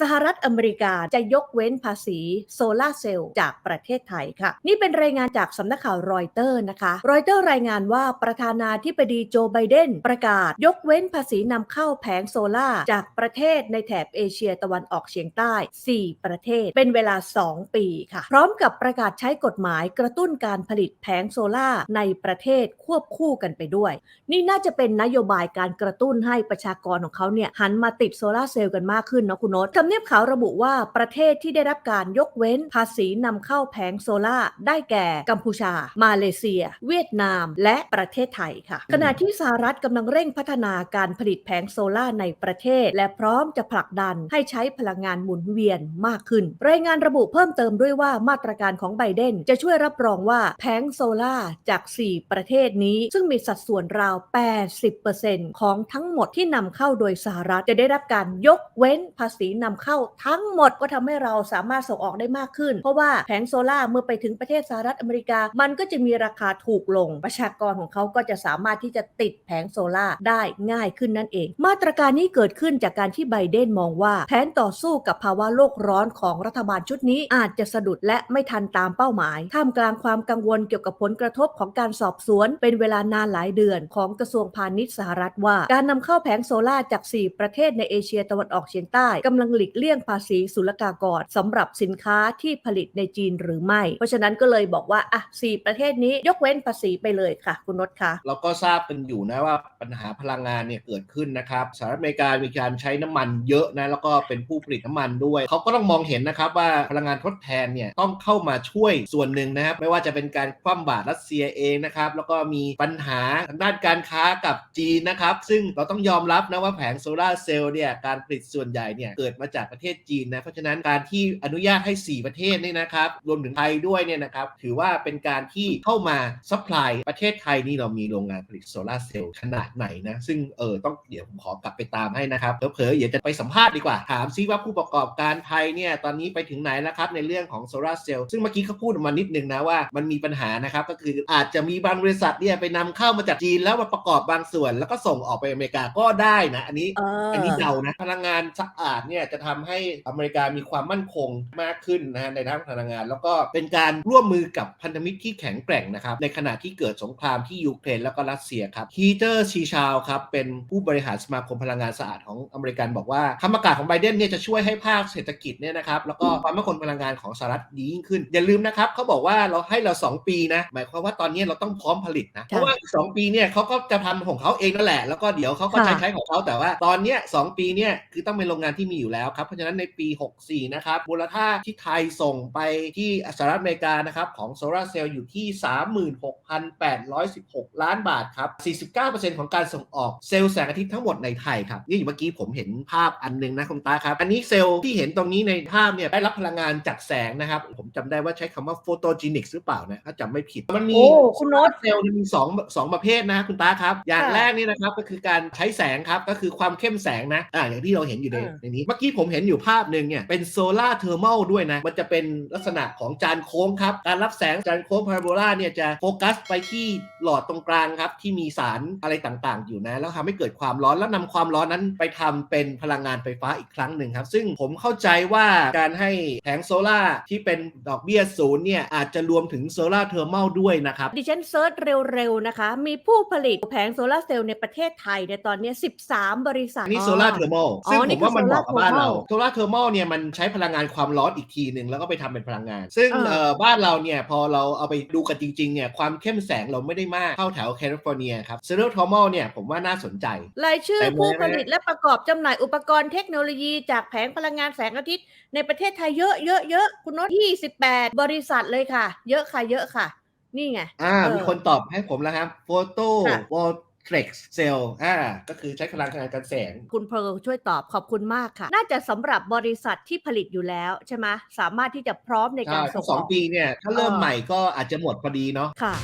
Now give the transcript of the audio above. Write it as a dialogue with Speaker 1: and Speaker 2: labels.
Speaker 1: สหรัฐอเมริกาจะยกเว้นภาษีโซลาเซลล์จากประเทศไทยค่ะ นี่เป็นรายงานจากสำนักข่าวรอยเตอร์นะคะ รอยเตอร์รายงานว่าประธานาธิบดีโจไบเดนประกาศ ยกเว้นภาษีนำเข้าแผงโซลาจากประเทศในแถบเอเชียตะวันออกเฉียงใต้ 4 ประเทศ เป็นเวลา 2 ปีค่ะ พร้อมกับประกาศใช้กฎหมายกระตุ้นการผลิตแผงโซลาในประเทศควบคู่กันไปด้วย นี่น่าจะเป็นนโยบายการกระตุ้นให้ประชากรของเขาเนี่ยหันมาติดโซลาเซลล์กันมากขึ้นเนาะคุณโนตำเนียบขาวระบุว่าประเทศที่ได้รับการยกเว้นภาษีนำเข้าแผงโซลาได้แก่กัมพูชา มาเลเซีย เวียดนาม และประเทศไทยค่ะ ขณะที่สหรัฐกำลังเร่งพัฒนาการผลิตแผงโซลาในประเทศ และพร้อมจะผลักดันให้ใช้พลังงานหมุนเวียนมากขึ้น รายงานระบุเพิ่มเติมด้วยว่ามาตรการของไบเดนจะช่วยรับรองว่าแผงโซลาจาก 4 ประเทศนี้ ซึ่งมีสัดส่วนราว 80%ของทั้งหมดที่นำเข้าโดยสหรัฐจะได้รับการยกเว้นภาษีนำเข้าทั้งหมดก็ทำให้เราสามารถส่งออกได้มากขึ้น เพราะว่าแผงโซลาเมื่อไปถึงประเทศสหรัฐอเมริกา มันก็จะมีราคาถูกลง ประชากรของเขาก็จะสามารถที่จะติดแผงโซลาได้ง่ายขึ้นนั่นเอง มาตรการนี้เกิดขึ้นจากการที่ไบเดนมองว่า แผนต่อสู้กับภาวะโลกร้อนของรัฐบาลชุดนี้อาจจะสะดุดและไม่ทันตามเป้าหมาย ท่ามกลางความกังวลเกี่ยวกับผลกระทบของการสอบสวน เป็นเวลานานหลายเดือนของกระทรวงพาณิชย์สหรัฐว่า การนำเข้าแผงโซลาจาก 4 ประเทศในเอเชียตะวันออกเฉียงใต้กำลังหลีกเลี่ยงภาษีศุลกากรสำหรับสินค้าที่ผลิตในจีนหรือไม่ เพราะฉะนั้นก็เลยบอกว่าอะสี่ประเทศนี้ยกเว้นภาษีไปเลยค่ะ คุณนศคะ
Speaker 2: เราก็ทราบกันอยู่นะว่าปัญหาพลังงานเนี่ยเกิดขึ้นนะครับสหรัฐอเมริกามีการใช้น้ำมันเยอะนะแล้วก็เป็นผู้ผลิตน้ำมันด้วยเขาก็ต้องมองเห็นนะครับว่าพลังงานทดแทนเนี่ยต้องเข้ามาช่วยส่วนหนึ่งนะครับไม่ว่าจะเป็นการคว่ำบาตรรัสเซียเองนะครับแล้วก็มีปัญหาทางด้านการค้ากับจีนนะครับ ซึ่งเราต้องยอมรับนะว่าแผงโซลาร์เซลล์เนี่ยการผลิตส่วนใหญ่เนี่ยเกิดมาจากประเทศจีนนะเพราะฉะนั้นการที่อนุญาตให้ 4 ประเทศเนี่ยนะครับรวมถึงไทยด้วยเนี่ยนะครับถือว่าเป็นการที่เข้ามาซัพพลายประเทศไทยนี่เรามีโรงงานผลิตโซลาร์เซลล์ขนาดไหนนะซึ่งเออต้องเดี๋ยวผมขอกลับไปตามให้นะครับเผลอๆเดี๋ยวจะไปสัมภาษณ์ดีกว่า ถามซิว่าผู้ประกอบการไทยเนี่ยตอนนี้ไปถึงไหนแล้วครับในเรื่องของโซลาร์เซลล์ซึ่งเมื่อกี้เขาพูดออกมานิดนึงนะว่ามันมีปัญหานะครับก็คืออาจจะมีบางบริษัทเนี่ยไปนำเข้ามาจากจีนแล้วมาประกอบบางส่วน แล้วก็ส่งออกไปอเมริกาก็ได้นะอันนี้
Speaker 1: เออ
Speaker 2: อันนี้เดานะพลังงานสะอาดเนี่ยจะทำให้อเมริกามีความมั่นคงมากขึ้นนะฮะในด้านพลังงาน แล้วก็เป็นการร่วมมือกับพันธมิตรที่แข็งแกร่งนะครับในขณะที่เกิดสงครามที่ยูเครนแล้วก็รัสเซียครับฮีเตอร์ชีชาวครับเป็นผู้บริหารสมาคมพลังงานสะอาดของอเมริกันบอกว่าคำประกาศของไบเดนเนี่ยจะช่วยให้ภาคเศรษฐกิจเนี่ยนะครับแล้วก็ความมั่นคงพลังงานของสหรัฐดียิ่งขึ้น อย่าลืมนะครับเขาบอกว่าเราให้เรา 2 ปีนะหมายความว่าตอนนี้เราต้องพร้อมผลิตนะเพราะว่าสองปีเนี่ยเขาก็จะทำของเขาเองนั่นแหละ แล้วก็เดี๋ยวเขาก็
Speaker 1: ค่ะ
Speaker 2: ใช้ใช้ของเขาแต่ว่าตอนเนี้ยสองปีเนี่ยคือต้องเป็นโรงงานที่มีอยู่แล้วครับเพราะฉะนั้นในปี 64 นะครับมูลค่าที่ไทยส่งไปที่สหรัฐอเมริกานะครับของโซลาร์เซลล์อยู่ที่ 36,816 ล้านบาทครับ 49%ของการส่งออกเซลล์แสงอาทิตย์ทั้งหมดในไทยครับนี่เมื่อกี้ผมเห็นภาพอันหนึงนะคุณตาครับ อันนี้เซลล์ที่เห็นตรงนี้ในภาพเนี่ยได้รับพลังงานจากแสงนะครับ ผมจำได้ว่าใช้คำว่าโฟโตจินิกหรือเปล่านะถ้าจำไม่ผิด มันมี
Speaker 1: โอ้คุณโน้ต
Speaker 2: เซลล์เนี่ยมีสองสองประเภทนะคุณตาครับ อย่าง
Speaker 1: ค่ะ
Speaker 2: แรกนี่นะครับก็คือการใช้แสงครับก็คือความเข้มแสงนะอ่าอย่างที่เราเห็นอยู่ใน
Speaker 1: อ่า
Speaker 2: ในนี้เมื่อกี้ผมเห็นอยู่ภาพหนึ่งเนี่ยเป็นโซลาร์เทอร์ม l ด้วยนะ มันจะเป็นลักษณะของจานโค้งครับ การรับแสงจานโค้งพาราโบลาเนี่ยจะโฟกัสไปที่หลอดตรงกลางครับ ที่มีสารอะไรต่างๆ อยู่นะ แล้วทำให้เกิดความร้อนแล้วนำความร้อนนั้นไปทำเป็นพลังงานไฟฟ้าอีกครั้งหนึ่งครับ ซึ่งผมเข้าใจว่าการให้แผงโซลาร์ที่เป็นดอกเบี้ยศูนย์เนี่ยอาจจะรวมถึงโซลาร์เทอร์ม l ด้วยนะครับ
Speaker 1: ดิฉันเซิร์ชเร็วๆนะคะ มีผู้ผลิตแผงโซลาร์เซลล์ในประเทศไทยในยตอนนี้ 13 บริษัท
Speaker 2: อันนี้โซลาร์เทอร์ม l
Speaker 1: อ๋อ
Speaker 2: ซึ่ง
Speaker 1: นี่
Speaker 2: ผมว่ามันเหมาะกับบ้านเรา
Speaker 1: คือ
Speaker 2: โซลาร์เทอร์ม l เนี่ยมันใช้พลังงานความร้อนอีกทีหนึ่งแล้วก็ไปทำเป็นพลังงาน ซึ่ง
Speaker 1: เออ
Speaker 2: เอ่อบ้านเราเนี่ยพอเราเอาไปดูกันจริงๆเนี่ยความเข้มแสงเราไม่ได้มากเท่าแถวแคลิฟอร์เนียครับโซลาร์เทอร์ม l เนี่ยผมว่าน่าสนใจ
Speaker 1: รายชื่อ
Speaker 2: เต็มเลย
Speaker 1: ผู้
Speaker 2: นะ
Speaker 1: ผลิตและประกอบจำหน่ายอุปกรณ์เทคโนโลยีจากแผงพลังงานแสงอาทิตย์ในประเทศไทยเยอะเยอะเยอะคุณโน้ต28บริษัทเลยค่ะ เยอะค่ะเยอะค่ะ นี่ไง
Speaker 2: อ่า
Speaker 1: เออ
Speaker 2: มีคนตอบให้ผมแล้วครับ โฟโต้
Speaker 1: ค่ะ
Speaker 2: วอล เทร x เซลอ่าก็คือใช้พลังงานกันแสง
Speaker 1: คุณเพร์ลช่วยตอบขอบคุณมากค่ะ น่าจะสำหรับบริษัทที่ผลิตอยู่แล้วใช่ไหมสามารถที่จะพร้อมใน
Speaker 2: ใช่
Speaker 1: การ
Speaker 2: ถ้า
Speaker 1: ส่ง
Speaker 2: ส
Speaker 1: อ
Speaker 2: อง
Speaker 1: อก
Speaker 2: ปีเนี่ย ถ้าเริ่ม
Speaker 1: เออ
Speaker 2: ใหม่ก็อาจจะหมดพอดีเนาะ
Speaker 1: ค่ะ